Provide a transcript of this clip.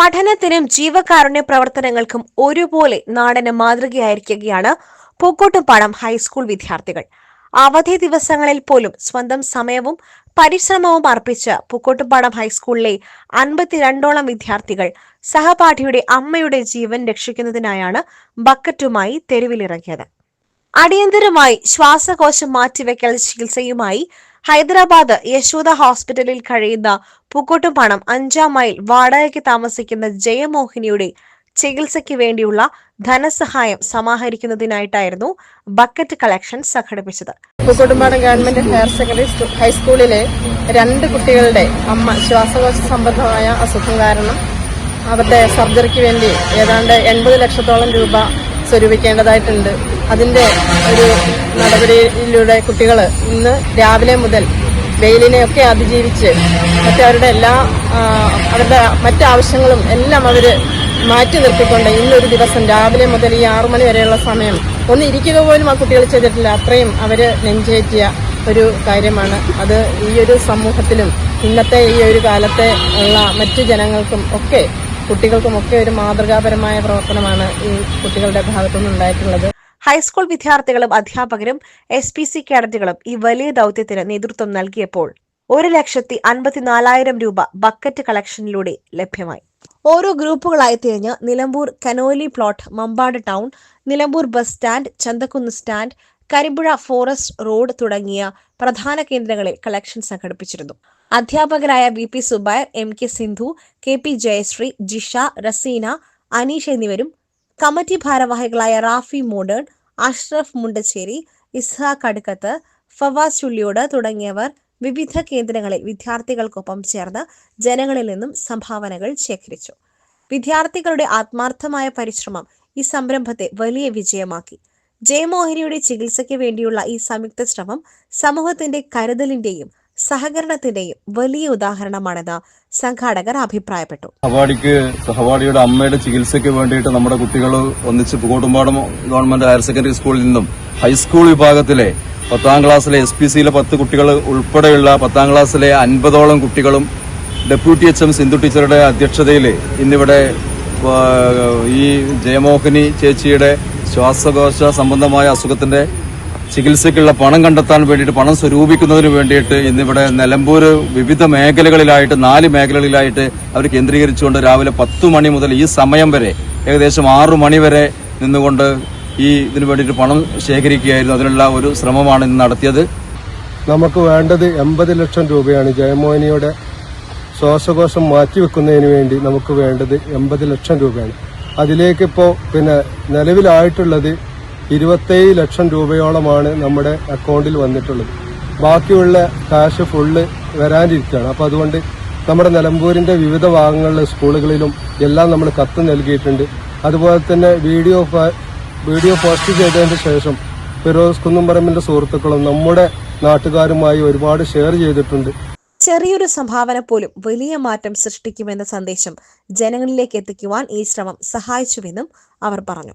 പഠനത്തിനും ജീവകാരുണ്യ പ്രവർത്തനങ്ങൾക്കും ഒരുപോലെ നാടിന് മാതൃകയായിരിക്കുകയാണ് പൂക്കോട്ടുംപാടം ഹൈസ്കൂൾ വിദ്യാർത്ഥികൾ. അവധി ദിവസങ്ങളിൽ പോലും സ്വന്തം സമയവും പരിശ്രമവും അർപ്പിച്ച് പൂക്കോട്ടുംപാടം ഹൈസ്കൂളിലെ അൻപത്തിരണ്ടോളം വിദ്യാർത്ഥികൾ സഹപാഠിയുടെ അമ്മയുടെ ജീവൻ രക്ഷിക്കുന്നതിനായാണ് ബക്കറ്റുമായി തെരുവിലിറങ്ങിയത്. അടിയന്തരമായി ശ്വാസകോശം മാറ്റിവെക്കൽ ചികിത്സയുമായി ഹൈദരാബാദ് യശോദ ഹോസ്പിറ്റലിൽ കഴിയുന്ന പൂക്കോട്ടുംപാണം അഞ്ചാം മൈൽ വാടകയ്ക്ക് താമസിക്കുന്ന ജയമോഹിനിയുടെ ചികിത്സയ്ക്ക് വേണ്ടിയുള്ള ധനസഹായം സമാഹരിക്കുന്നതിനായിട്ടായിരുന്നു ബക്കറ്റ് കളക്ഷൻ സംഘടിപ്പിച്ചത്. പൂക്കോട്ടുംപാടം ഗവൺമെന്റ് ഹയർ സെക്കൻഡറി സ്കൂ- ഹൈസ്കൂളിലെ രണ്ട് കുട്ടികളുടെ അമ്മ ശ്വാസകോശ സംബന്ധമായ അസുഖം കാരണം അവരുടെ സർജറിക്ക് വേണ്ടി ഏതാണ്ട് എൺപത് ലക്ഷത്തോളം രൂപ സ്വരൂപിക്കേണ്ടതായിട്ടുണ്ട്. അതിന്റെ ഒരു നടപടിയിലൂടെ കുട്ടികൾ ഇന്ന് രാവിലെ മുതൽ വെയിലിനെയൊക്കെ അതിജീവിച്ച് മറ്റവരുടെ എല്ലാ അവരുടെ മറ്റാവശ്യങ്ങളും എല്ലാം അവർ മാറ്റി നിർത്തിക്കൊണ്ട് ഇന്നൊരു ദിവസം രാവിലെ മുതൽ ഈ ആറു മണി വരെയുള്ള സമയം ഒന്ന് ഇരിക്കുക പോലും ആ കുട്ടികൾ ചെയ്തിട്ടില്ല. അത്രയും അവർ നെഞ്ചേറ്റിയ ഒരു കാര്യമാണ്. അത് ഈ ഒരു സമൂഹത്തിലും ഇന്നത്തെ ഈ ഒരു കാലത്തെ ഉള്ള മറ്റു ജനങ്ങൾക്കും ഒക്കെ കുട്ടികൾക്കും ഒക്കെ ഒരു മാതൃകാപരമായ പ്രവർത്തനമാണ് ഈ കുട്ടികളുടെ ഭാഗത്തുനിന്ന് ഉണ്ടായിട്ടുള്ളത് ഹൈസ്കൂൾ വിദ്യാർത്ഥികളും അധ്യാപകരും എസ് പി സി കേഡറ്റുകളും ഈ വലിയ ദൗത്യത്തിന് നേതൃത്വം നൽകിയപ്പോൾ ഒരു ലക്ഷത്തി അൻപത്തിനാലായിരം രൂപ ബക്കറ്റ് കളക്ഷനിലൂടെ ലഭ്യമായി. ഓരോ ഗ്രൂപ്പുകളായി തിരിഞ്ഞ് Nilambur Canoli plot Mampad town Nilambur bus stand Chandakkunnu stand Karimpuzha forest road തുടങ്ങിയ പ്രധാന കേന്ദ്രങ്ങളിൽ കളക്ഷൻ സംഘടിപ്പിച്ചിരുന്നു. അധ്യാപകരായ V P Zubair M K Sindhu K P Jayasree Jisha Raseena Aneesh എന്നിവരും കമ്മിറ്റി ഭാരവാഹികളായ റാഫി മോഡേൺ അഷ്റഫ് മുണ്ടശ്ശേരി ഇസ്ഹാഖ് അടുക്കത്ത് ഫവാസ് ചുള്ളിയോട് തുടങ്ങിയവർ വിവിധ കേന്ദ്രങ്ങളിൽ വിദ്യാർത്ഥികൾക്കൊപ്പം ചേർന്ന് ജനങ്ങളിൽ നിന്നും സംഭാവനകൾ ശേഖരിച്ചു. വിദ്യാർത്ഥികളുടെ ആത്മാർത്ഥമായ പരിശ്രമം ഈ സംരംഭത്തെ വലിയ വിജയമാക്കി. ജയമോഹിനിയുടെ ചികിത്സയ്ക്ക് വേണ്ടിയുള്ള ഈ സംയുക്ത ശ്രമം സമൂഹത്തിന്റെ കരുതലിന്റെയും സഹകരണത്തിന്റെയും വലിയ ഉദാഹരണമാണെന്ന് സംഘാടകർ അഭിപ്രായപ്പെട്ടു. സഹപാഠിക്ക് സഹപാഠിയുടെ അമ്മയുടെ ചികിത്സയ്ക്ക് വേണ്ടിയിട്ട് നമ്മുടെ കുട്ടികൾ ഒന്നിച്ച് പൂക്കോട്ടുംപാടം ഗവൺമെന്റ് ഹയർ സെക്കൻഡറി സ്കൂളിൽ നിന്നും ഹൈസ്കൂൾ വിഭാഗത്തിലെ പത്താം ക്ലാസ്സിലെ എസ് പി സിയിലെ പത്ത് കുട്ടികൾ ഉൾപ്പെടെയുള്ള പത്താം ക്ലാസ്സിലെ അൻപതോളം കുട്ടികളും ഡെപ്യൂട്ടി എച്ച് എം സിന്ധു ടീച്ചറുടെ അധ്യക്ഷതയിൽ ഇന്നിവിടെ ഈ ജയമോഹിനി ചേച്ചിയുടെ ശ്വാസകോശ സംബന്ധമായ അസുഖത്തിന്റെ ചികിത്സയ്ക്കുള്ള പണം കണ്ടെത്താൻ വേണ്ടിയിട്ട് പണം സ്വരൂപിക്കുന്നതിന് വേണ്ടിയിട്ട് ഇന്നിവിടെ നിലമ്പൂർ വിവിധ മേഖലകളിലായിട്ട് നാല് മേഖലകളിലായിട്ട് അവർ കേന്ദ്രീകരിച്ചുകൊണ്ട് രാവിലെ പത്തു മണി മുതൽ ഈ സമയം വരെ ഏകദേശം ആറു മണി വരെ നിന്നുകൊണ്ട് ഈ ഇതിനു വേണ്ടിയിട്ട് പണം ശേഖരിക്കുകയായിരുന്നു. അതിനുള്ള ഒരു ശ്രമമാണ് ഇന്ന് നടത്തിയത്. നമുക്ക് വേണ്ടത് എൺപത് ലക്ഷം രൂപയാണ്. ജയമോഹിനിയുടെ ശ്വാസകോശം മാറ്റിവെക്കുന്നതിന് വേണ്ടി നമുക്ക് വേണ്ടത് എൺപത് ലക്ഷം രൂപയാണ്. അതിലേക്ക് ഇപ്പോൾ പിന്നെ നിലവിലായിട്ടുള്ളത് ഇരുപത്തേഴ് ലക്ഷം രൂപയോളമാണ് നമ്മുടെ അക്കൗണ്ടിൽ വന്നിട്ടുള്ളത്. ബാക്കിയുള്ള കാശ് ഫുള്ള് വരാനിരിക്കുകയാണ്. അപ്പോൾ അതുകൊണ്ട് നമ്മുടെ നിലമ്പൂരിന്റെ വിവിധ ഭാഗങ്ങളിലെ സ്കൂളുകളിലും എല്ലാം നമ്മൾ കത്ത് നൽകിയിട്ടുണ്ട്. അതുപോലെ തന്നെ വീഡിയോ വീഡിയോ പോസ്റ്റ് ചെയ്തതിന് ശേഷം ഫിറോസ് കുന്നുംപറമ്പിന്റെ സുഹൃത്തുക്കളും നമ്മുടെ നാട്ടുകാരുമായി ഒരുപാട് ഷെയർ ചെയ്തിട്ടുണ്ട്. ചെറിയൊരു സംഭാവന പോലും വലിയ മാറ്റം സൃഷ്ടിക്കുമെന്ന സന്ദേശം ജനങ്ങളിലേക്ക് എത്തിക്കുവാൻ ഈ ശ്രമം സഹായിച്ചുവെന്നും അവർ പറഞ്ഞു.